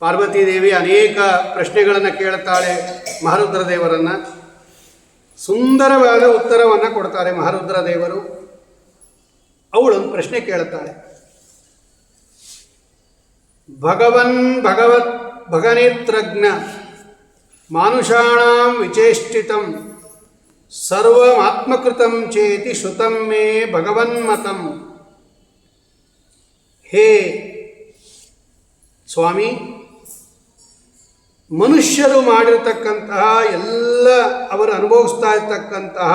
ಪಾರ್ವತೀದೇವಿ ಅನೇಕ ಪ್ರಶ್ನೆಗಳನ್ನು ಕೇಳುತ್ತಾಳೆ ಮಹಾರುದ್ರ ದೇವರನ್ನು. ಸುಂದರವಾದ ಉತ್ತರವನ್ನು ಕೊಡ್ತಾರೆ ಮಹಾರುದ್ರ ದೇವರು. ಅವಳೊಂದು ಪ್ರಶ್ನೆ ಕೇಳುತ್ತಾಳೆ ಭಗವನ್ ಭಗವತ್ ಭಗನೇತ್ರಜ್ಞ ಮಾನುಷಾಣಾಂ ವಿಚೇಷ್ಟಿತಂ ಸರ್ವಮಾತ್ಮಕೃತಂ ಚೇತಿ ಶ್ರುತಂ ಮೇ ಭಗವನ್ಮತಂ ಹೇ ಸ್ವಾಮಿ ಮನುಷ್ಯರು ಮಾಡಿರ್ತಕ್ಕಂತಹ ಎಲ್ಲ ಅವರು ಅನುಭವಿಸ್ತಾ ಇರ್ತಕ್ಕಂತಹ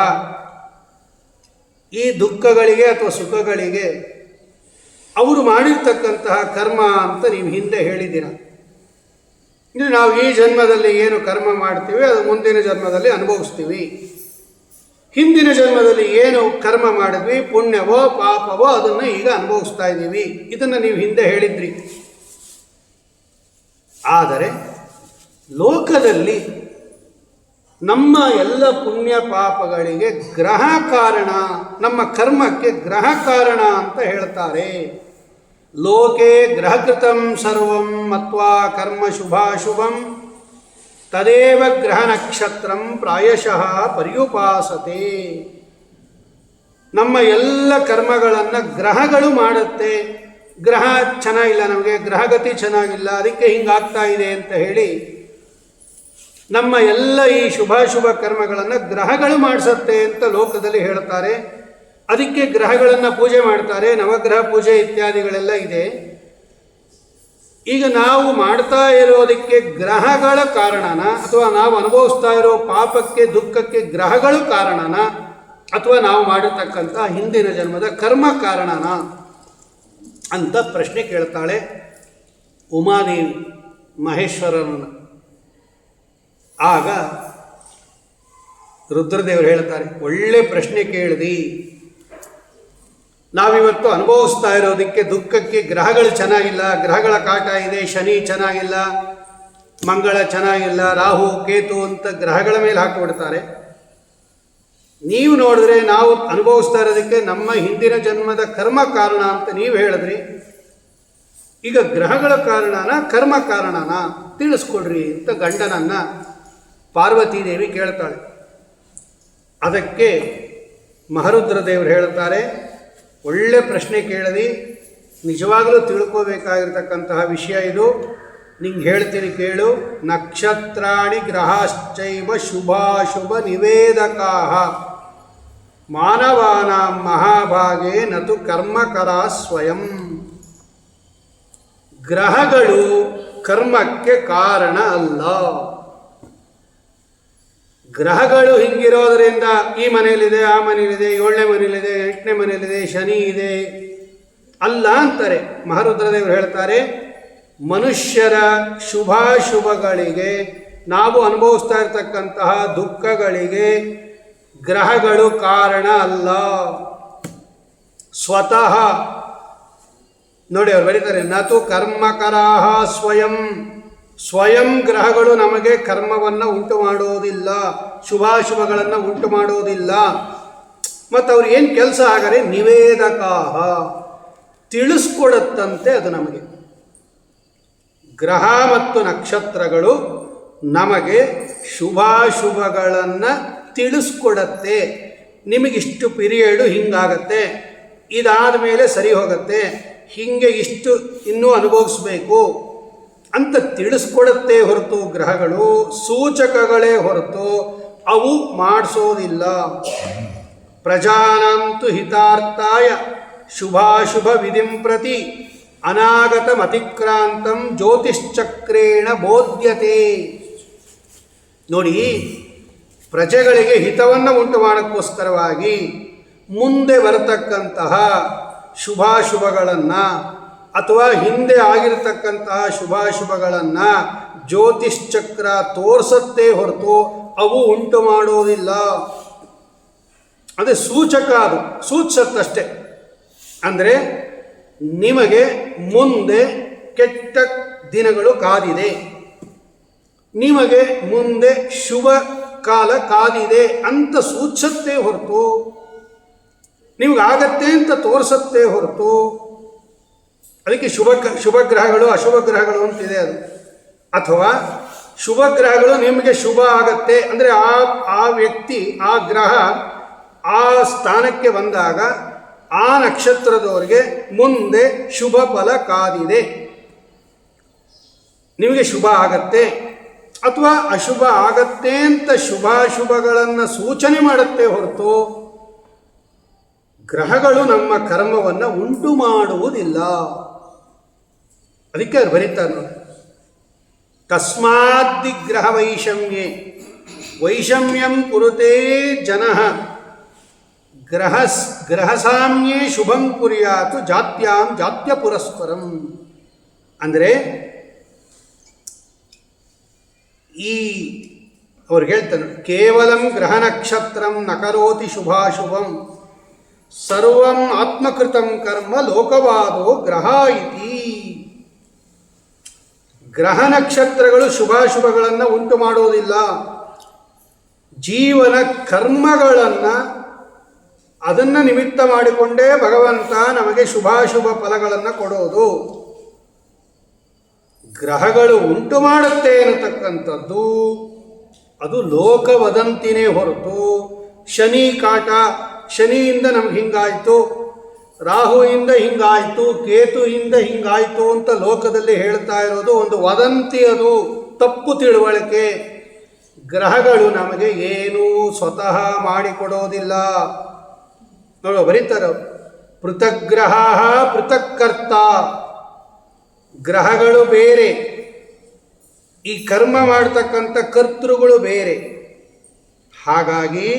ಈ ದುಃಖಗಳಿಗೆ ಅಥವಾ ಸುಖಗಳಿಗೆ ಅವರು ಮಾಡಿರ್ತಕ್ಕಂತಹ ಕರ್ಮ ಅಂತ ನೀವು ಹಿಂದೆ ಹೇಳಿದ್ದೀರ. ಇದು ನಾವು ಈ ಜನ್ಮದಲ್ಲಿ ಏನು ಕರ್ಮ ಮಾಡ್ತೀವಿ, ಅದು ಮುಂದಿನ ಜನ್ಮದಲ್ಲಿ ಅನುಭವಿಸ್ತೀವಿ. ಹಿಂದಿನ ಜನ್ಮದಲ್ಲಿ ಏನು ಕರ್ಮ ಮಾಡಿದ್ವಿ, ಪುಣ್ಯವೋ, ಪಾಪವೋ, ಅದನ್ನು ಈಗ ಅನುಭವಿಸ್ತಾ ಇದ್ದೀವಿ. ಇದನ್ನು ನೀವು ಹಿಂದೆ ಹೇಳಿದ್ರಿ. ಆದರೆ ಲೋಕದಲ್ಲಿ ನಮ್ಮ ಎಲ್ಲ ಪುಣ್ಯ ಪಾಪಗಳಿಗೆ ಗ್ರಹ ಕಾರಣ, ನಮ್ಮ ಕರ್ಮಕ್ಕೆ ಗ್ರಹ ಕಾರಣ ಅಂತ ಹೇಳ್ತಾರೆ. ಲೋಕೆ ಗ್ರಹಕೃತಂ ಸರ್ವಂ ಅಥವಾ ಕರ್ಮ ಶುಭಾಶುಭಂ, ತದೇವ ಗ್ರಹ ನಕ್ಷತ್ರಂ ಪ್ರಾಯಶಃ ಪರ್ಯುಪಾಸತೆ. ನಮ್ಮ ಎಲ್ಲ ಕರ್ಮಗಳನ್ನು ಗ್ರಹಗಳು ಮಾಡುತ್ತೆ. ಗ್ರಹ ಚೆನ್ನಾಗಿಲ್ಲ ನಮಗೆ ಗ್ರಹಗತಿ ಚೆನ್ನಾಗಿಲ್ಲ, ಅದಕ್ಕೆ ಹಿಂಗಾಗ್ತಾ ಇದೆ ಅಂತ ಹೇಳಿ ನಮ್ಮ ಎಲ್ಲ ಈ ಶುಭಾಶುಭ ಕರ್ಮಗಳನ್ನು ಗ್ರಹಗಳು ಮಾಡಿಸತ್ತೆ ಅಂತ ಲೋಕದಲ್ಲಿ ಹೇಳ್ತಾರೆ ಅದಕ್ಕೆ ಗ್ರಹಗಳನ್ನು ಪೂಜೆ ಮಾಡ್ತಾರೆ, ನವಗ್ರಹ ಪೂಜೆ ಇತ್ಯಾದಿಗಳೆಲ್ಲ ಇದೆ. ಈಗ ನಾವು ಮಾಡ್ತಾ ಇರೋದಕ್ಕೆ ಗ್ರಹಗಳ ಕಾರಣನ, ಅಥವಾ ನಾವು ಅನುಭವಿಸ್ತಾ ಇರೋ ಪಾಪಕ್ಕೆ, ದುಃಖಕ್ಕೆ ಗ್ರಹಗಳು ಕಾರಣನ, ಅಥವಾ ನಾವು ಮಾಡಿರ್ತಕ್ಕಂಥ ಹಿಂದಿನ ಜನ್ಮದ ಕರ್ಮ ಕಾರಣನ ಅಂತ ಪ್ರಶ್ನೆ ಕೇಳ್ತಾಳೆ ಉಮಾದೇವಿ ಮಹೇಶ್ವರನನ್ನು. ಆಗ ರುದ್ರದೇವರು ಹೇಳ್ತಾರೆ ಒಳ್ಳೆ ಪ್ರಶ್ನೆ ಕೇಳಿದಿ. ನಾವಿವತ್ತು ಅನುಭವಿಸ್ತಾ ಇರೋದಕ್ಕೆ ದುಃಖಕ್ಕೆ ಗ್ರಹಗಳು ಚೆನ್ನಾಗಿಲ್ಲ, ಗ್ರಹಗಳ ಕಾಟ ಇದೆ, ಶನಿ ಚೆನ್ನಾಗಿಲ್ಲ, ಮಂಗಳ ಚೆನ್ನಾಗಿಲ್ಲ, ರಾಹು, ಕೇತು ಅಂತ ಗ್ರಹಗಳ ಮೇಲೆ ಹಾಕಿಬಿಡ್ತಾರೆ. ನೀವು ನೋಡಿದ್ರೆ ನಾವು ಅನುಭವಿಸ್ತಾ ಇರೋದಕ್ಕೆ ನಮ್ಮ ಹಿಂದಿನ ಜನ್ಮದ ಕರ್ಮ ಕಾರಣ ಅಂತ ನೀವು ಹೇಳಿದ್ರಿ, ಈಗ ಗ್ರಹಗಳ ಕಾರಣನ, ಕರ್ಮ ಕಾರಣನ ತಿಳಿಸ್ಕೊಡ್ರಿ ಅಂತ ಗಂಡನನ್ನ ಪಾರ್ವತೀದೇವಿ ಕೇಳ್ತಾಳೆ. ಅದಕ್ಕೆ ಮಹರುದ್ರ ದೇವರು ಹೇಳ್ತಾರೆ ಒಳ್ಳೆ ಪ್ರಶ್ನೆ ಕೇಳದಿ ನಿಜವಾಗಲೂ ತಿಳ್ಕೋಬೇಕಾಗಿರ್ತಕ್ಕಂತಹ ವಿಷಯ ಇದು. ನಿಂಗೆ ಹೇಳ್ತೀನಿ ಕೇಳು, ನಕ್ಷತ್ರಾಣಿ ಗ್ರಹಾಶ್ಚೈವ ಶುಭಾಶುಭ ನಿವೇದಕಾ ಮಾನವಾನ ಮಹಾಭಾಗೆ ನತು ಕರ್ಮಕರ ಸ್ವಯಂ. ಗ್ರಹಗಳು ಕರ್ಮಕ್ಕೆ ಕಾರಣ ಅಲ್ಲ. ಗ್ರಹಗಳು ಹಿಂಗಿರೋದ್ರಿಂದ ಈ ಮನೆಯಲ್ಲಿದೆ, ಆ ಮನೇಲಿದೆ ಏಳನೇ ಮನೆಯಲ್ಲಿದೆ, ಎಂಟನೇ ಮನೆಯಲ್ಲಿದೆ, ಶನಿ ಇದೆ. ಅಲ್ಲ ಅಂತಾರೆ. ಮಹಾರುದ್ರದೇವರು ಹೇಳ್ತಾರೆ, ಮನುಷ್ಯರ ಶುಭಾಶುಭಗಳಿಗೆ ನಾವು ಅನುಭವಿಸ್ತಾ ಇರತಕ್ಕಂತಹ ದುಃಖಗಳಿಗೆ ಗ್ರಹಗಳು ಕಾರಣ ಅಲ್ಲ. ಸ್ವತಃ ನೋಡಿ ಅವ್ರು ಬರೀತಾರೆ, ನತು ಕರ್ಮಕರಾಹ ಸ್ವಯಂ ಸ್ವಯಂ ಗ್ರಹಗಳು ನಮಗೆ ಕರ್ಮವನ್ನು ಉಂಟು ಮಾಡೋದಿಲ್ಲ, ಶುಭಾಶುಭಗಳನ್ನು ಉಂಟು ಮಾಡೋದಿಲ್ಲ. ಮತ್ತು ಅವ್ರು ಏನು ಕೆಲಸ ಆಗರೆ ನಿವೇದಕಾಹ, ತಿಳಿಸ್ಕೊಡುತ್ತಂತೆ ಅದು ನಮಗೆ. ಗ್ರಹ ಮತ್ತು ನಕ್ಷತ್ರಗಳು ನಮಗೆ ಶುಭಾಶುಭಗಳನ್ನು ತಿಳಿಸ್ಕೊಡತ್ತೆ. ನಿಮಗಿಷ್ಟು ಪಿರಿಯಡು ಹಿಂಗಾಗತ್ತೆ ಇದಾದ ಮೇಲೆ ಸರಿ ಹೋಗುತ್ತೆ, ಹೀಗೆ ಇಷ್ಟು ಇನ್ನೂ ಅನುಭವಿಸ್ಬೇಕು. ಅಂತ ತಿಳಿಸ್ಕೊಡುತ್ತೆ ಹೊರತು ಗ್ರಹಗಳು ಸೂಚಕಗಳೇ ಹೊರತು ಅವು ಮಾಡಿಸೋದಿಲ್ಲ. ಪ್ರಜಾನಂತು ಹಿತಾರ್ಥಾಯ ಶುಭಾಶುಭ ವಿಧಿಂ ಪ್ರತಿ ಅನಾಗತಮತಿಕ್ರಾಂತಂ ಜ್ಯೋತಿಶ್ಚಕ್ರೇಣ ಬೋಧ್ಯತೆ. ನೋಡಿ, ಪ್ರಜೆಗಳಿಗೆ ಹಿತವನ್ನು ಉಂಟು ಮಾಡೋಕ್ಕೋಸ್ಕರವಾಗಿ ಮುಂದೆ ಬರತಕ್ಕಂತಹ ಶುಭಾಶುಭಗಳನ್ನು ಅಥವಾ ಹಿಂದೆ ಆಗಿರತಕ್ಕಂತಹ ಶುಭಾಶುಭಗಳನ್ನು ಜ್ಯೋತಿಷ್ಚಕ್ರ ತೋರಿಸತ್ತೆ ಹೊರತು ಅವು ಉಂಟು ಮಾಡೋದಿಲ್ಲ. ಅದೇ ಸೂಚಕ ಅದು ಸೂಚಿಸತ್ತಷ್ಟೆ ಅಂದರೆ ನಿಮಗೆ ಮುಂದೆ ಕೆಟ್ಟ ದಿನಗಳು ಕಾದಿದೆ. ನಿಮಗೆ ಮುಂದೆ ಶುಭ ಕಾಲ ಕಾದಿದೆ ಅಂತ ಸೂಚಿಸತ್ತೆ ಹೊರತು ನಿಮಗಾಗತ್ತೆ ಅಂತ ತೋರಿಸತ್ತೆ ಹೊರತು ಅದಕ್ಕೆ ಶುಭ ಶುಭ ಗ್ರಹಗಳು ಅಶುಭ ಗ್ರಹಗಳು ಅಂತಿದೆ ಅದು. ಅಥವಾ ಶುಭ ಗ್ರಹಗಳು ನಿಮಗೆ ಶುಭ ಆಗತ್ತೆ ಅಂದರೆ ಆ ಆ ವ್ಯಕ್ತಿ, ಆ ಗ್ರಹ ಆ ಸ್ಥಾನಕ್ಕೆ ಬಂದಾಗ ಆ ನಕ್ಷತ್ರದವರಿಗೆ ಮುಂದೆ ಶುಭ ಫಲ ಕಾದಿದೆ. ನಿಮಗೆ ಶುಭ ಆಗತ್ತೆ ಅಥವಾ ಅಶುಭ ಆಗತ್ತೆ ಅಂತ ಶುಭಾಶುಭಗಳನ್ನು ಸೂಚನೆ ಮಾಡುತ್ತೆ ಹೊರತು ಗ್ರಹಗಳು ನಮ್ಮ ಕರ್ಮವನ್ನು ಉಂಟು ಮಾಡುವುದಿಲ್ಲ. ಅದಕ್ಕೆ ಅವ್ರು ಬರೀತಾರೆ ನೋಡಿ ತಸ್ಮಾದ್ದಿಗ್ರಹ ವೈಷಮ್ಯೆ. ವೈಷಮ್ಯಂ ಕುರುತೆ ಜನ. ಗ್ರಹ ಗ್ರಹಸಾಮ್ಯೇ ಶುಭಂ ಕುರಿಯಾತು ಜಾತ್ಯಾಂ ಜಾತ್ಯ ಪುರಸ್ಪರಂ ಅಂದರೆ ಈ ಅವ್ರು ಹೇಳ್ತಾರೆ, ಕೇವಲಂ ಗ್ರಹ ನಕ್ಷತ್ರಂ ನಕರೋತಿ ಶುಭಾಶುಭಂ. ಸರ್ವಂ ಆತ್ಮಕೃತಂ ಕರ್ಮ ಲೋಕವಾದೋ ಗ್ರಹ ಇತಿ ಗ್ರಹ ನಕ್ಷತ್ರಗಳು ಶುಭಾಶುಭಗಳನ್ನು ಉಂಟು ಮಾಡೋದಿಲ್ಲ. ಜೀವನ ಕರ್ಮಗಳನ್ನು ಅದನ್ನು ನಿಮಿತ್ತ ಮಾಡಿಕೊಂಡೇ ಭಗವಂತ ನಮಗೆ ಶುಭಾಶುಭ ಫಲಗಳನ್ನು ಕೊಡೋದು. ಗ್ರಹಗಳು ಉಂಟು ಮಾಡುತ್ತೆ ಅನ್ನತಕ್ಕಂಥದ್ದು ಅದು ಲೋಕ ವದಂತಿನೇ ಹೊರತು. ಶನಿ ಕಾಟ, ಶನಿಯಿಂದ ನಮ್ಗೆ ಹಿಂಗಾಯಿತು. ರಾಹುವಿಂದ ಹಿಂಗಾಯಿತು, ಕೇತುವಿಂದ ಹಿಂಗಾಯಿತು ಅಂತ ಲೋಕದಲ್ಲಿ ಹೇಳ್ತಾ ಇರೋದು ಒಂದು ವದಂತಿ ಅದು, ತಪ್ಪು ತಿಳುವಳಿಕೆ. ಗ್ರಹಗಳು ನಮಗೆ ಏನೂ ಸ್ವತಃ ಮಾಡಿಕೊಡೋದಿಲ್ಲ. ನೋಡುವ ಬರೀತಾರೆ ಪೃಥಕ್ ಗ್ರಹ ಗ್ರಹಗಳು ಬೇರೆ. ಈ ಕರ್ಮ ಮಾಡ್ತಕ್ಕಂಥ ಕರ್ತೃಗಳು ಬೇರೆ. ಹಾಗಾಗಿ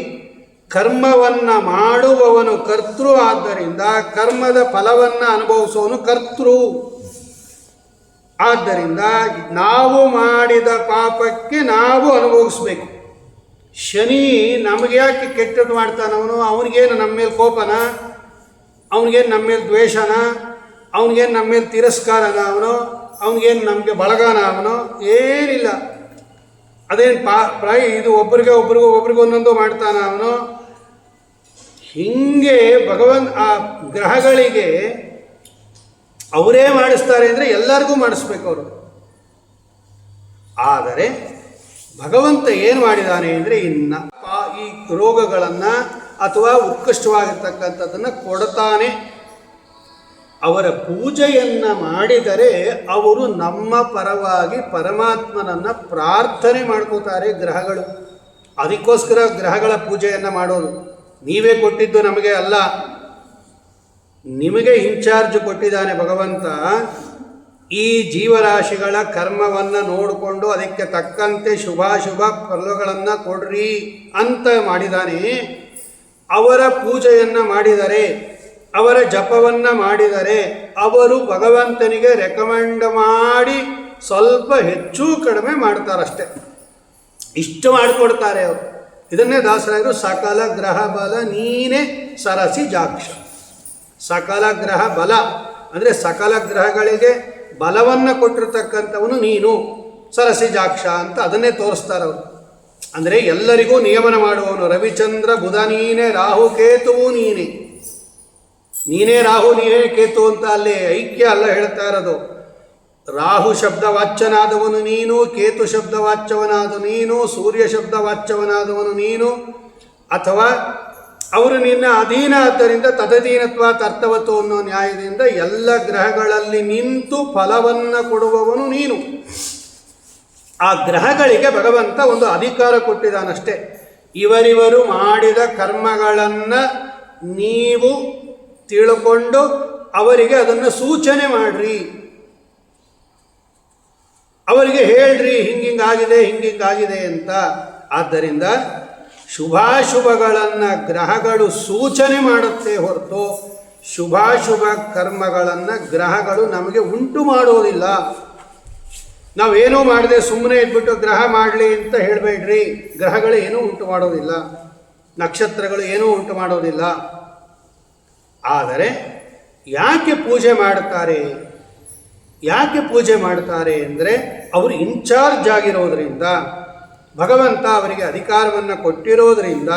ಕರ್ಮವನ್ನು ಮಾಡುವವನು ಕರ್ತೃ, ಆದ್ದರಿಂದ ಕರ್ಮದ ಫಲವನ್ನು ಅನುಭವಿಸುವವನು ಕರ್ತೃ. ಆದ್ದರಿಂದ ನಾವು ಮಾಡಿದ ಪಾಪಕ್ಕೆ ನಾವು ಅನುಭವಿಸ್ಬೇಕು. ಶನಿ ನಮಗೆ ಯಾಕೆ ಕೆಟ್ಟದ್ದು ಮಾಡ್ತಾನವನು ಅವನಿಗೇನು ನಮ್ಮ ಮೇಲೆ ಕೋಪನ? ಅವನಿಗೇನು ನಮ್ಮ ಮೇಲೆ ದ್ವೇಷನ? ಅವನಿಗೇನು ನಮ್ಮ ಮೇಲೆ ತಿರಸ್ಕಾರನ ಅವನು? ಅವನಿಗೇನು ನಮಗೆ ಬಳಗಾನ ಅವನು? ಏನಿಲ್ಲ. ಅದೇನು ಪಾ ಪ್ರಾಯ ಇದು ಒಬ್ರಿಗೆ ಒಬ್ರಿಗೂ ಒಬ್ರಿಗೂ ಒಂದೊಂದು ಮಾಡ್ತಾನ ಅವನು? ಹಿಂಗೆ ಭಗವನ್ ಆ ಗ್ರಹಗಳಿಗೆ ಅವರೇ ಮಾಡಿಸ್ತಾರೆ ಅಂದರೆ ಎಲ್ಲರಿಗೂ ಮಾಡಿಸ್ಬೇಕು ಅವರು. ಆದರೆ ಭಗವಂತ ಏನು ಮಾಡಿದ್ದಾನೆ ಅಂದರೆ ಇನ್ನ ಈ ರೋಗಗಳನ್ನು ಅಥವಾ ಉತ್ಕೃಷ್ಟವಾಗಿರ್ತಕ್ಕಂಥದ್ದನ್ನು ಕೊಡ್ತಾನೆ. ಅವರ ಪೂಜೆಯನ್ನು ಮಾಡಿದರೆ ಅವರು ನಮ್ಮ ಪರವಾಗಿ ಪರಮಾತ್ಮನನ್ನು ಪ್ರಾರ್ಥನೆ ಮಾಡ್ಕೋತಾರೆ ಗ್ರಹಗಳು. ಅದಕ್ಕೋಸ್ಕರ ಗ್ರಹಗಳ ಪೂಜೆಯನ್ನು ಮಾಡೋದು. ನೀವೇ ಕೊಟ್ಟಿದ್ದು ನಮಗೆ ಅಲ್ಲ. ನಿಮಗೆ ಇನ್ಚಾರ್ಜ್ ಕೊಟ್ಟಿದ್ದಾನೆ ಭಗವಂತ. ಈ ಜೀವರಾಶಿಗಳ ಕರ್ಮವನ್ನು ನೋಡಿಕೊಂಡು ಅದಕ್ಕೆ ತಕ್ಕಂತೆ ಶುಭಾಶುಭ ಫಲಗಳನ್ನು ಕೊಡ್ರಿ ಅಂತ ಮಾಡಿದ್ದಾನೆ ಅವರ ಪೂಜೆಯನ್ನು ಮಾಡಿದರೆ, ಅವರ ಜಪವನ್ನು ಮಾಡಿದರೆ, ಅವರು ಭಗವಂತನಿಗೆ ರೆಕಮೆಂಡ್ ಮಾಡಿ ಸ್ವಲ್ಪ ಹೆಚ್ಚು ಕಡಿಮೆ ಮಾಡ್ತಾರಷ್ಟೆ. ಇಷ್ಟು ಮಾಡಿಕೊಡ್ತಾರೆ ಅವರು. ಇದನ್ನೇ ದಾಸರಾಯರು ಸಕಲ ಗ್ರಹ ಬಲ ನೀನೇ ಸರಸಿ ಜಾಕ್ಷ. ಸಕಲ ಗ್ರಹ ಬಲ ಅಂದರೆ ಸಕಲ ಗ್ರಹಗಳಿಗೆ ಬಲವನ್ನು ಕೊಟ್ಟಿರ್ತಕ್ಕಂಥವನು ನೀನು, ಸರಸಿ ಜಾಕ್ಷ ಅಂತ ಅದನ್ನೇ ತೋರಿಸ್ತಾರೆ ಅವರು. ಅಂದರೆ ಎಲ್ಲರಿಗೂ ನಿಯಮನ ಮಾಡುವವನು, ರವಿಚಂದ್ರ, ಬುಧ ನೀನೇ, ರಾಹು, ಕೇತುವು ನೀನೇ. ನೀನೇ ರಾಹು, ನೀನೇ ಕೇತು ಅಂತ ಅಲ್ಲಿ ಐಕ್ಯ ಅಲ್ಲ ಹೇಳ್ತಾ ಇರೋದು. ರಾಹು ಶಬ್ದ ವಾಚ್ಯನಾದವನು ನೀನು, ಕೇತು ಶಬ್ದ ವಾಚ್ಯವನಾದ ನೀನು, ಸೂರ್ಯ ಶಬ್ದ ವಾಚ್ಯವನಾದವನು ನೀನು, ಅಥವಾ ಅವರು ನಿನ್ನ ಅಧೀನ ಆದ್ದರಿಂದ ತದಧೀನತ್ವ ತರ್ತವತ್ತು ಅನ್ನೋ ನ್ಯಾಯದಿಂದ ಎಲ್ಲ ಗ್ರಹಗಳಲ್ಲಿ ನಿಂತು ಫಲವನ್ನು ಕೊಡುವವನು ನೀನು. ಆ ಗ್ರಹಗಳಿಗೆ ಭಗವಂತ ಒಂದು ಅಧಿಕಾರ ಕೊಟ್ಟಿದ್ದಾನಷ್ಟೇ. ಇವರಿವರು ಮಾಡಿದ ಕರ್ಮಗಳನ್ನು ನೀವು ತಿಳ್ಕೊಂಡು ಅವರಿಗೆ ಅದನ್ನು ಸೂಚನೆ ಮಾಡ್ರಿ. ಅವರಿಗೆ ಹೇಳ್ರಿ, ಹಿಂಗಿಂಗಾಗಿದೆ ಹಿಂಗಿಂಗಾಗಿದೆ ಅಂತ. ಆದ್ದರಿಂದ ಶುಭಾಶುಭಗಳನ್ನು ಗ್ರಹಗಳು ಸೂಚನೆ ಮಾಡುತ್ತೆ ಹೊರತು ಶುಭಾಶುಭ ಕರ್ಮಗಳನ್ನು ಗ್ರಹಗಳು ನಮಗೆ ಉಂಟು ಮಾಡೋದಿಲ್ಲ. ನಾವೇನೂ ಮಾಡದೆ ಸುಮ್ಮನೆ ಇದ್ಬಿಟ್ಟು ಗ್ರಹ ಮಾಡಲಿ ಅಂತ ಹೇಳಬೇಡ್ರಿ. ಗ್ರಹಗಳು ಏನೂ ಉಂಟು ಮಾಡೋದಿಲ್ಲ. ನಕ್ಷತ್ರಗಳು ಏನೂ ಉಂಟು ಮಾಡೋದಿಲ್ಲ. ಆದರೆ ಯಾಕೆ ಪೂಜೆ ಮಾಡುತ್ತಾರೆ? ಯಾಕೆ ಪೂಜೆ ಮಾಡ್ತಾರೆ ಅಂದರೆ ಅವರು ಇನ್ಚಾರ್ಜ್ ಆಗಿರೋದರಿಂದ, ಭಗವಂತ ಅವರಿಗೆ ಅಧಿಕಾರವನ್ನು ಕೊಟ್ಟಿರೋದರಿಂದ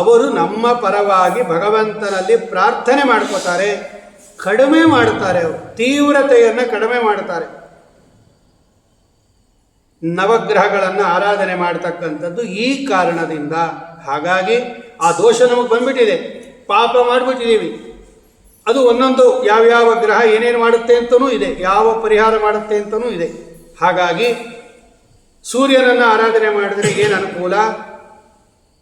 ಅವರು ನಮ್ಮ ಪರವಾಗಿ ಭಗವಂತನಲ್ಲಿ ಪ್ರಾರ್ಥನೆ ಮಾಡ್ಕೋತಾರೆ, ಕಡಿಮೆ ಮಾಡ್ತಾರೆ ಅವರು, ತೀವ್ರತೆಯನ್ನು ಕಡಿಮೆ ಮಾಡ್ತಾರೆ. ನವಗ್ರಹಗಳನ್ನು ಆರಾಧನೆ ಮಾಡ್ತಕ್ಕಂಥದ್ದು ಈ ಕಾರಣದಿಂದ, ಹಾಗಾಗಿ ಆ ದೋಷ ನಮಗೆ ಬಂದ್ಬಿಟ್ಟಿದೆ, ಪಾಪ ಮಾಡಿಬಿಟ್ಟಿದ್ದೀವಿ ಅದು ಒಂದೊಂದು ಯಾವ್ಯಾವ ಗ್ರಹ ಏನೇನು ಮಾಡುತ್ತೆ ಅಂತಲೂ ಇದೆ, ಯಾವ ಪರಿಹಾರ ಮಾಡುತ್ತೆ ಅಂತಲೂ ಇದೆ. ಹಾಗಾಗಿ ಸೂರ್ಯನನ್ನು ಆರಾಧನೆ ಮಾಡಿದರೆ ಏನು ಅನುಕೂಲ?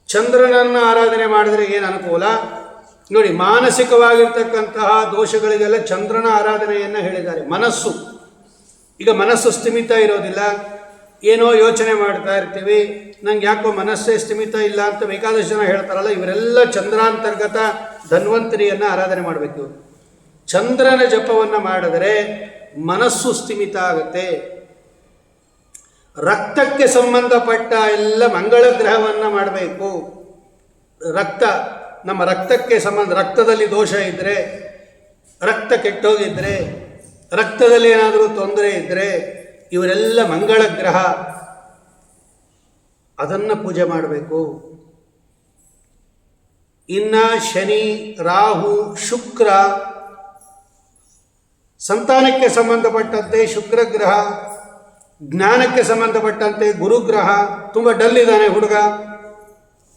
ಚಂದ್ರನನ್ನು ಆರಾಧನೆ ಮಾಡಿದರೆ ಏನು ಅನುಕೂಲ? ನೋಡಿ, ಮಾನಸಿಕವಾಗಿರ್ತಕ್ಕಂತಹ ದೋಷಗಳಿಗೆಲ್ಲ ಚಂದ್ರನ ಆರಾಧನೆಯನ್ನು ಹೇಳಿದ್ದಾರೆ. ಮನಸ್ಸು. ಈಗ ಮನಸ್ಸು ಸ್ಥಿಮಿತ ಇರೋದಿಲ್ಲ. ಏನೋ ಯೋಚನೆ ಮಾಡ್ತಾ ಇರ್ತೀವಿ. ನಂಗೆ ಯಾಕೋ ಮನಸ್ಸೇ ಸ್ಥಿಮಿತ ಇಲ್ಲ ಅಂತ ಬೇಕಾದಷ್ಟು ಜನ ಹೇಳ್ತಾರಲ್ಲ, ಇವರೆಲ್ಲ ಚಂದ್ರಾಂತರ್ಗತ ಧನ್ವಂತರಿಯನ್ನು ಆರಾಧನೆ ಮಾಡಬೇಕು. ಚಂದ್ರನ ಜಪವನ್ನು ಮಾಡಿದರೆ ಮನಸ್ಸು ಸ್ಥಿಮಿತ ಆಗುತ್ತೆ. ರಕ್ತಕ್ಕೆ ಸಂಬಂಧಪಟ್ಟ ಎಲ್ಲ ಮಂಗಳ ಗ್ರಹವನ್ನು ಮಾಡಬೇಕು. ರಕ್ತ, ನಮ್ಮ ರಕ್ತಕ್ಕೆ ಸಂಬಂಧ, ರಕ್ತದಲ್ಲಿ ದೋಷ ಇದ್ದರೆ ರಕ್ತ ಕೆಟ್ಟೋಗಿದ್ದರೆ ರಕ್ತದಲ್ಲಿ ಏನಾದರೂ ತೊಂದರೆ ಇದ್ದರೆ ಇವರೆಲ್ಲ ಮಂಗಳ ಗ್ರಹ. ಅದನ್ನು ಪೂಜೆ ಮಾಡಬೇಕು. ಇನ್ನು ಶನಿ, ರಾಹು, ಶುಕ್ರ ಸಂತಾನಕ್ಕೆ ಸಂಬಂಧಪಟ್ಟಂತೆ ಶುಕ್ರ ಗ್ರಹ, ಜ್ಞಾನಕ್ಕೆ ಸಂಬಂಧಪಟ್ಟಂತೆ ಗುರುಗ್ರಹ ತುಂಬ ಡಲ್ ಇದ್ದಾನೆ ಹುಡುಗ.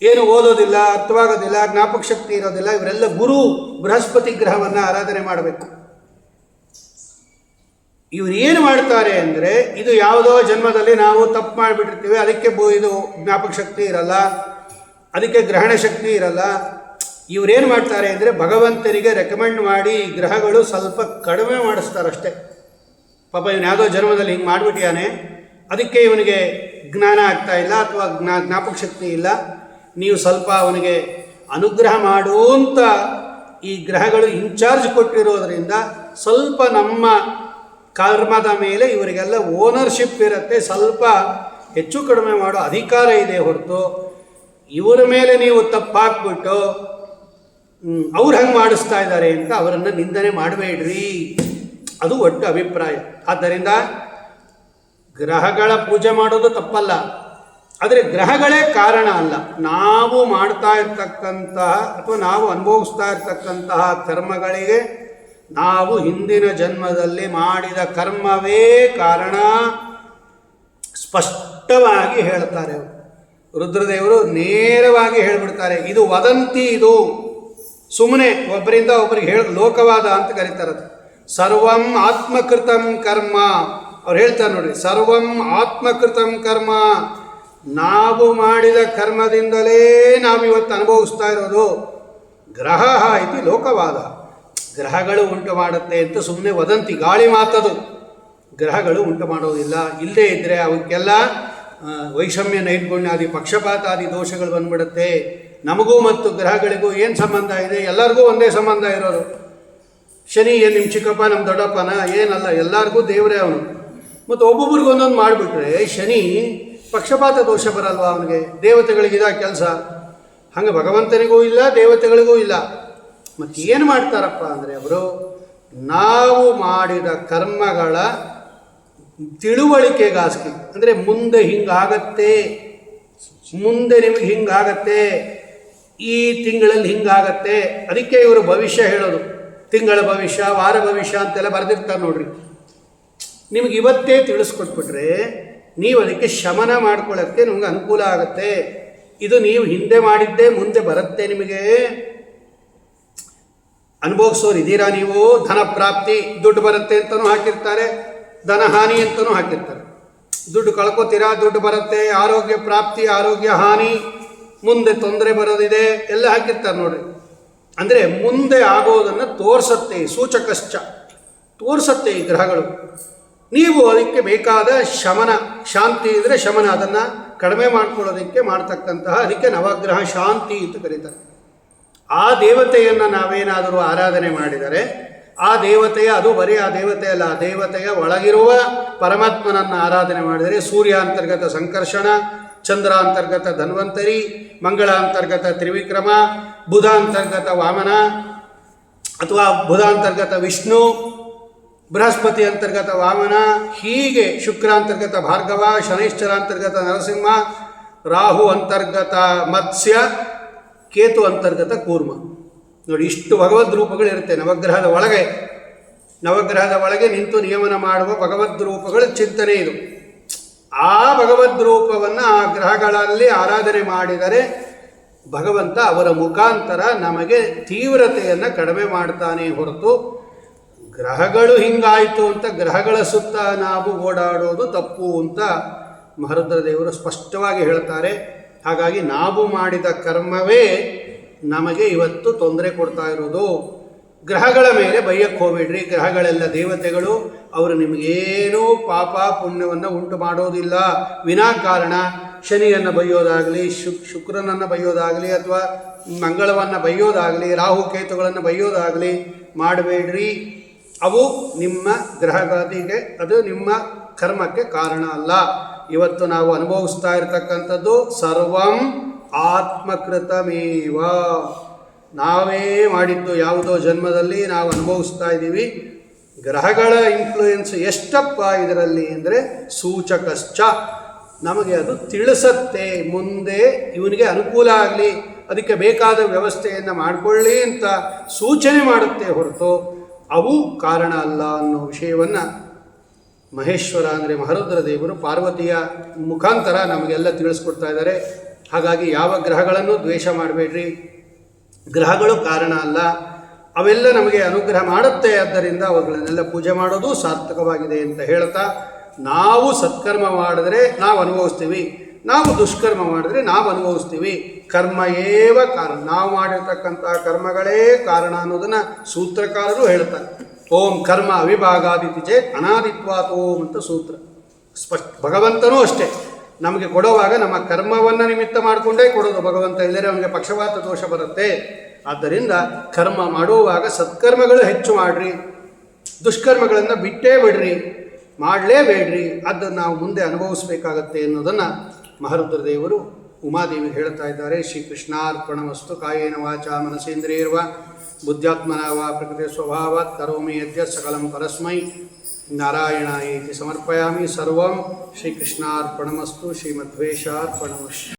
ಏನು ಓದೋದಿಲ್ಲ, ಅರ್ಥವಾಗೋದಿಲ್ಲ, ಜ್ಞಾಪಕ ಶಕ್ತಿ ಇರೋದಿಲ್ಲ. ಇವರೆಲ್ಲ ಗುರು ಬೃಹಸ್ಪತಿ ಗ್ರಹವನ್ನು ಆರಾಧನೆ ಮಾಡಬೇಕು. ಇವರು ಏನು ಮಾಡ್ತಾರೆ ಅಂದರೆ, ಇದು ಯಾವುದೋ ಜನ್ಮದಲ್ಲಿ ನಾವು ತಪ್ಪು ಮಾಡಿಬಿಟ್ಟಿರ್ತೀವಿ, ಅದಕ್ಕೆ ಇದು ಜ್ಞಾಪಕ ಶಕ್ತಿ ಇರಲ್ಲ. ಅದಕ್ಕೆ ಗ್ರಹಣ ಶಕ್ತಿ ಇರಲ್ಲ. ಇವರೇನು ಮಾಡ್ತಾರೆ ಅಂದರೆ ಭಗವಂತನಿಗೆ ರೆಕಮೆಂಡ್ ಮಾಡಿ ಗ್ರಹಗಳು ಸ್ವಲ್ಪ ಕಡಿಮೆ ಮಾಡಿಸ್ತಾರಷ್ಟೇ. ಪಾಪ ಇವನು ಯಾವುದೋ ಜನ್ಮದಲ್ಲಿ ಹಿಂಗೆ ಮಾಡಿಬಿಟ್ಟಿಯಾನೆ. ಅದಕ್ಕೆ ಇವನಿಗೆ ಜ್ಞಾನ ಆಗ್ತಾ ಇಲ್ಲ ಅಥವಾ ಜ್ಞಾ, ಜ್ಞಾಪಕ ಶಕ್ತಿ ಇಲ್ಲ. ನೀವು ಸ್ವಲ್ಪ ಅವನಿಗೆ ಅನುಗ್ರಹ ಮಾಡುವಂಥ ಈ ಗ್ರಹಗಳು ಇನ್ಚಾರ್ಜ್ ಕೊಟ್ಟಿರೋದರಿಂದ ಸ್ವಲ್ಪ ನಮ್ಮ ಕರ್ಮದ ಮೇಲೆ ಇವರಿಗೆಲ್ಲ ಓನರ್ಶಿಪ್ ಇರುತ್ತೆ. ಸ್ವಲ್ಪ ಹೆಚ್ಚು ಕಡಿಮೆ ಮಾಡೋ ಅಧಿಕಾರ ಇದೆ ಹೊರತು ಇವರ ಮೇಲೆ ನೀವು ತಪ್ಪಾಕ್ಬಿಟ್ಟು ಅವ್ರು ಹಂಗೆ ಮಾಡಿಸ್ತಾ ಇದ್ದಾರೆ ಅಂತ ಅವರನ್ನು ನಿಂದನೆ ಮಾಡಬೇಡ್ರಿ ಅದು ಒಟ್ಟು ಅಭಿಪ್ರಾಯ. ಆದ್ದರಿಂದ ಗ್ರಹಗಳ ಪೂಜೆ ಮಾಡೋದು ತಪ್ಪಲ್ಲ. ಆದರೆ ಗ್ರಹಗಳೇ ಕಾರಣ ಅಲ್ಲ. ನಾವು ಮಾಡ್ತಾ ಇರ್ತಕ್ಕಂತಹ ಅಥವಾ ನಾವು ಅನುಭವಿಸ್ತಾ ಇರ್ತಕ್ಕಂತಹ ಕರ್ಮಗಳಿಗೆ ನಾವು ಹಿಂದಿನ ಜನ್ಮದಲ್ಲಿ ಮಾಡಿದ ಕರ್ಮವೇ ಕಾರಣ. ಸ್ಪಷ್ಟವಾಗಿ ಹೇಳ್ತಾರೆ ಅವರು. ರುದ್ರದೇವರು ನೇರವಾಗಿ ಹೇಳಿಬಿಡ್ತಾರೆ, ಇದು ವದಂತಿ ಇದು. ಸುಮ್ಮನೆ ಒಬ್ಬರಿಂದ ಒಬ್ಬರಿಗೆ ಹೇಳ ಲೋಕವಾದ ಅಂತ ಕರೀತಾರೆ ಸರ್ವಂ ಆತ್ಮಕೃತಂ ಕರ್ಮ. ಅವ್ರು ಹೇಳ್ತಾರೆ ನೋಡ್ರಿ, ಸರ್ವಂ ಆತ್ಮಕೃತಂ ಕರ್ಮ. ನಾವು ಮಾಡಿದ ಕರ್ಮದಿಂದಲೇ ನಾವು ಇವತ್ತು ಅನುಭವಿಸ್ತಾ ಇರೋದು. ಗ್ರಹ ಇದು ಲೋಕವಾದ. ಗ್ರಹಗಳು ಉಂಟು ಮಾಡುತ್ತೆ ಅಂತ ಸುಮ್ಮನೆ ವದಂತಿ ಗಾಳಿ ಮಾತದು. ಗ್ರಹಗಳು ಉಂಟು ಮಾಡೋದಿಲ್ಲ. ಇಲ್ಲದೇ ಇದ್ದರೆ ಅವಕ್ಕೆಲ್ಲ ವೈಷಮ್ಯ ಪಕ್ಷಪಾತ ಪಕ್ಷಪಾತಾದಿ ದೋಷಗಳು ಬಂದ್ಬಿಡುತ್ತೆ. ನಮಗೂ ಮತ್ತು ಗ್ರಹಗಳಿಗೂ ಏನು ಸಂಬಂಧ ಇದೆ? ಎಲ್ಲರಿಗೂ ಒಂದೇ ಸಂಬಂಧ ಇರೋದು. ಶನಿ, ಏನು ನಿಮ್ಮ ಚಿಕ್ಕಪ್ಪ ನಮ್ಮ ದೊಡ್ಡಪ್ಪನ? ಏನಲ್ಲ, ಎಲ್ಲರಿಗೂ ದೇವರೇ ಅವನು. ಮತ್ತು ಒಬ್ಬೊಬ್ರಿಗೆ ಒಂದೊಂದು ಮಾಡಿಬಿಟ್ರೆ, ಶನಿ ಪಕ್ಷಪಾತ ದೋಷ ಬರಲ್ವಾ ಅವನಿಗೆ? ದೇವತೆಗಳಿಗಿದ ಕೆಲಸ? ಹಂಗೆ ಭಗವಂತನಿಗೂ ಇಲ್ಲ, ದೇವತೆಗಳಿಗೂ ಇಲ್ಲ. ಮತ್ತು ಏನು ಮಾಡ್ತಾರಪ್ಪ ಅಂದರೆ ಅವರು, ನಾವು ಮಾಡಿದ ಕರ್ಮಗಳ ತಿಳುವಳಿಕೆಗಾಸ್ಕಿ. ಅಂದರೆ ಮುಂದೆ ಹಿಂಗಾಗತ್ತೆ, ಮುಂದೆ ನಿಮಗೆ ಹಿಂಗಾಗತ್ತೆ, ಈ ತಿಂಗಳಲ್ಲಿ ಹಿಂಗಾಗತ್ತೆ, ಅದಕ್ಕೆ ಇವರು ಭವಿಷ್ಯ ಹೇಳೋದು. ತಿಂಗಳ ಭವಿಷ್ಯ, ವಾರ ಭವಿಷ್ಯ ಅಂತೆಲ್ಲ ಬರೆದಿರ್ತಾರೆ ನೋಡ್ರಿ. ನಿಮ್ಗೆ ಇವತ್ತೇ ತಿಳಿಸ್ಕೊಟ್ಬಿಟ್ರೆ ನೀವು ಅದಕ್ಕೆ ಶಮನ ಮಾಡ್ಕೊಳ್ಳೋಕ್ಕೆ ನಿಮ್ಗೆ ಅನುಕೂಲ ಆಗುತ್ತೆ. ಇದು ನೀವು ಹಿಂದೆ ಮಾಡಿದ್ದೇ ಮುಂದೆ ಬರುತ್ತೆ ನಿಮಗೆ. ಅನುಭವಿಸೋರು ಇದ್ದೀರಾ ನೀವು? ಧನ ಪ್ರಾಪ್ತಿ, ದುಡ್ಡು ಬರುತ್ತೆ ಅಂತಲೂ ಹಾಕಿರ್ತಾರೆ. ಧನ ಹಾನಿ ಅಂತಲೂ ಹಾಕಿರ್ತಾರೆ. ದುಡ್ಡು ಕಳ್ಕೊತೀರಾ, ದುಡ್ಡು ಬರುತ್ತೆ, ಆರೋಗ್ಯ ಪ್ರಾಪ್ತಿ, ಆರೋಗ್ಯ ಹಾನಿ, ಮುಂದೆ ತೊಂದರೆ ಬರೋದಿದೆ, ಎಲ್ಲ ಹಾಕಿರ್ತಾರೆ ನೋಡ್ರಿ. ಅಂದರೆ ಮುಂದೆ ಆಗೋದನ್ನು ತೋರಿಸತ್ತೆ ಸೂಚಕಶ್ಚ. ತೋರಿಸತ್ತೆ ಈ ಗ್ರಹಗಳು. ನೀವು ಅದಕ್ಕೆ ಬೇಕಾದ ಶಮನ, ಶಾಂತಿ ಇದ್ದರೆ ಶಮನ, ಅದನ್ನು ಕಡಿಮೆ ಮಾಡ್ಕೊಳ್ಳೋದಕ್ಕೆ ಮಾಡ್ತಕ್ಕಂತಹ, ಅದಕ್ಕೆ ನವಗ್ರಹ ಶಾಂತಿ ಅಂತ ಕರೀತಾರೆ. ಆ ದೇವತೆಯನ್ನು ನಾವೇನಾದರೂ ಆರಾಧನೆ ಮಾಡಿದರೆ ಆ ದೇವತೆಯ, ಅದು ಬರೀ ಆ ದೇವತೆ ಅಲ್ಲ, ಆ ದೇವತೆಯ ಒಳಗಿರುವ ಪರಮಾತ್ಮನನ್ನು ಆರಾಧನೆ ಮಾಡಿದರೆ ಸೂರ್ಯ ಅಂತರ್ಗತ ಸಂಕರ್ಷಣ, ಚಂದ್ರ ಅಂತರ್ಗತ ಧನ್ವಂತರಿ, ಮಂಗಳ ಅಂತರ್ಗತ ತ್ರಿವಿಕ್ರಮ, ಬುಧ ಅಂತರ್ಗತ ವಾಮನ, ಅಥವಾ ಬುಧ ಅಂತರ್ಗತ ವಿಷ್ಣು, ಬೃಹಸ್ಪತಿ ಅಂತರ್ಗತ ವಾಮನ, ಹೀಗೆ ಶುಕ್ರ ಅಂತರ್ಗತ ಭಾರ್ಗವ, ಶನೈಶ್ಚರ ಅಂತರ್ಗತ ನರಸಿಂಹ, ರಾಹು ಅಂತರ್ಗತ ಮತ್ಸ್ಯ, ಕೇತು ಅಂತರ್ಗತ ಕೂರ್ಮ. ನೋಡಿ, ಇಷ್ಟು ಭಗವದ್ ರೂಪಗಳಿರುತ್ತೆ ನವಗ್ರಹದ ಒಳಗೆ ನವಗ್ರಹದ ಒಳಗೆ ನಿಂತು ನಿಯಮನ ಮಾಡುವ ಭಗವದ್ ರೂಪಗಳ ಚಿಂತನೆ ಇದು. ಆ ಭಗವದ್ ರೂಪವನ್ನು ಆ ಗ್ರಹಗಳಲ್ಲಿ ಆರಾಧನೆ ಮಾಡಿದರೆ ಭಗವಂತ ಅವರ ಮುಖಾಂತರ ನಮಗೆ ತೀವ್ರತೆಯನ್ನು ಕಡಿಮೆ ಮಾಡ್ತಾನೆ ಹೊರತು ಗ್ರಹಗಳು ಹಿಂಗಾಯಿತು ಅಂತ ಗ್ರಹಗಳ ಸುತ್ತ ನಾವು ಓಡಾಡೋದು ತಪ್ಪು ಅಂತ ಮಹರುದ್ರ ದೇವರು ಸ್ಪಷ್ಟವಾಗಿ ಹೇಳ್ತಾರೆ. ಹಾಗಾಗಿ ನಾವು ಮಾಡಿದ ಕರ್ಮವೇ ನಮಗೆ ಇವತ್ತು ತೊಂದರೆ ಕೊಡ್ತಾ ಇರೋದು ಗ್ರಹಗಳ ಮೇಲೆ ಬೈಯಕ್ಕೆ ಹೋಗ್ಬೇಡ್ರಿ. ಗ್ರಹಗಳೆಲ್ಲ ದೇವತೆಗಳು, ಅವರು ನಿಮಗೇನೂ ಪಾಪ ಪುಣ್ಯವನ್ನು ಉಂಟು ಮಾಡೋದಿಲ್ಲ. ವಿನಾಕಾರಣ ಶನಿಯನ್ನು ಬೈಯೋದಾಗಲಿ ಶುಕ್ ಶುಕ್ರನನ್ನು ಬೈಯೋದಾಗಲಿ ಅಥವಾ ಮಂಗಳವನ್ನು ಬೈಯೋದಾಗಲಿ ರಾಹು ಕೇತುಗಳನ್ನು ಬೈಯೋದಾಗಲಿ ಮಾಡಬೇಡ್ರಿ. ಅವು ನಿಮ್ಮ ಗ್ರಹಗತಿಗೆ ಅದು ನಿಮ್ಮ ಕರ್ಮಕ್ಕೆ ಕಾರಣ ಅಲ್ಲ. ಇವತ್ತು ನಾವು ಅನುಭವಿಸ್ತಾ ಇರತಕ್ಕಂಥದ್ದು ಸರ್ವಂ ಆತ್ಮಕೃತಮೇವ. ನಾವೇ ಮಾಡಿದ್ದು ಯಾವುದೋ ಜನ್ಮದಲ್ಲಿ ನಾವು ಅನುಭವಿಸ್ತಾ ಇದ್ದೀವಿ. ಗ್ರಹಗಳ ಇನ್ಫ್ಲೂಯೆನ್ಸ್ ಎಷ್ಟಪ್ಪ ಇದರಲ್ಲಿ ಅಂದರೆ ಸೂಚಕಶ್ಚ. ನಮಗೆ ಅದು ತಿಳಿಸತ್ತೆ. ಮುಂದೆ ಇವನಿಗೆ ಅನುಕೂಲ ಆಗಲಿ, ಅದಕ್ಕೆ ಬೇಕಾದ ವ್ಯವಸ್ಥೆಯನ್ನು ಮಾಡಿಕೊಳ್ಳಿ ಅಂತ ಸೂಚನೆ ಮಾಡುತ್ತೆ ಹೊರತು ಅವು ಕಾರಣ ಅಲ್ಲ ಅನ್ನೋ ವಿಷಯವನ್ನು ಮಹೇಶ್ವರ ಅಂದರೆ ಮಹರುದ್ರ ದೇವರು ಪಾರ್ವತಿಯ ಮುಖಾಂತರ ನಮಗೆಲ್ಲ ತಿಳಿಸ್ಕೊಡ್ತಾ ಇದ್ದಾರೆ. ಹಾಗಾಗಿ ಯಾವ ಗ್ರಹಗಳನ್ನು ದ್ವೇಷ ಮಾಡಬೇಡ್ರಿ? ಗ್ರಹಗಳು ಕಾರಣ ಅಲ್ಲ. ಅವೆಲ್ಲ ನಮಗೆ ಅನುಗ್ರಹ ಮಾಡುತ್ತೆ. ಆದ್ದರಿಂದ ಅವುಗಳನ್ನೆಲ್ಲ ಪೂಜೆ ಮಾಡೋದು ಸಾರ್ಥಕವಾಗಿದೆ ಅಂತ ಹೇಳ್ತಾ, ನಾವು ಸತ್ಕರ್ಮ ಮಾಡಿದ್ರೆ ನಾವು ಅನುಭವಿಸ್ತೀವಿ. ನಾವು ದುಷ್ಕರ್ಮ ಮಾಡಿದ್ರೆ ನಾವು ಅನುಭವಿಸ್ತೀವಿ. ಕರ್ಮ ಏವ ಕಾರಣ. ನಾವು ಮಾಡಿರ್ತಕ್ಕಂಥ ಕರ್ಮಗಳೇ ಕಾರಣ ಅನ್ನೋದನ್ನು ಸೂತ್ರಕಾರರು ಹೇಳ್ತಾರೆ. ಓಂ ಕರ್ಮ ಅವಿಭಾಗಾದಿತಿ ಚೇತ್ ಅನಾದಿತ್ವಾತ್ ಓಂ ಅಂತ ಸೂತ್ರ. ಸ್ಪಷ್ಟ ಭಗವಂತನೂ ಅಷ್ಟೇ. ನಮಗೆ ಕೊಡುವಾಗ ನಮ್ಮ ಕರ್ಮವನ್ನು ನಿಮಿತ್ತ ಮಾಡಿಕೊಂಡೇ ಕೊಡೋದು. ಭಗವಂತ ಇಲ್ಲದೆ ಅವನಿಗೆ ಪಕ್ಷಪಾತ ದೋಷ ಬರುತ್ತೆ. ಆದ್ದರಿಂದ ಕರ್ಮ ಮಾಡುವಾಗ ಸತ್ಕರ್ಮಗಳು ಹೆಚ್ಚು ಮಾಡಿರಿ. ದುಷ್ಕರ್ಮಗಳನ್ನು ಬಿಟ್ಟೇ ಬಿಡ್ರಿ. ಮಾಡಲೇಬೇಡ್ರಿ. ಅದನ್ನು ನಾವು ಮುಂದೆ ಅನುಭವಿಸಬೇಕಾಗತ್ತೆ ಅನ್ನೋದನ್ನು ಮಹರುದ್ರ ದೇವರು ಉಮಾದೇವಿ ಹೇಳ್ತಾ ಇದ್ದಾರೆ. ಶ್ರೀಕೃಷ್ಣಾರ್ಪಣ ವಸ್ತು ಕಾಯೇನ ವಾಚ ಮನಸೇಂದ್ರಿಯರ್ವ. ಬುದ್ಧಾತ್ಮನ ವಾ ಪ್ರಕೃತಿ ಸ್ವಭಾವಾತ್ ಕರೋಮಿ ಯದ್ಯ ಸಕಲಂ ಪರಸ್ಮೈ. नारायणाय समर्पयामि सर्वं श्रीकृष्णार्पणमस्तु श्रीमध्वेशार्पणमस्तु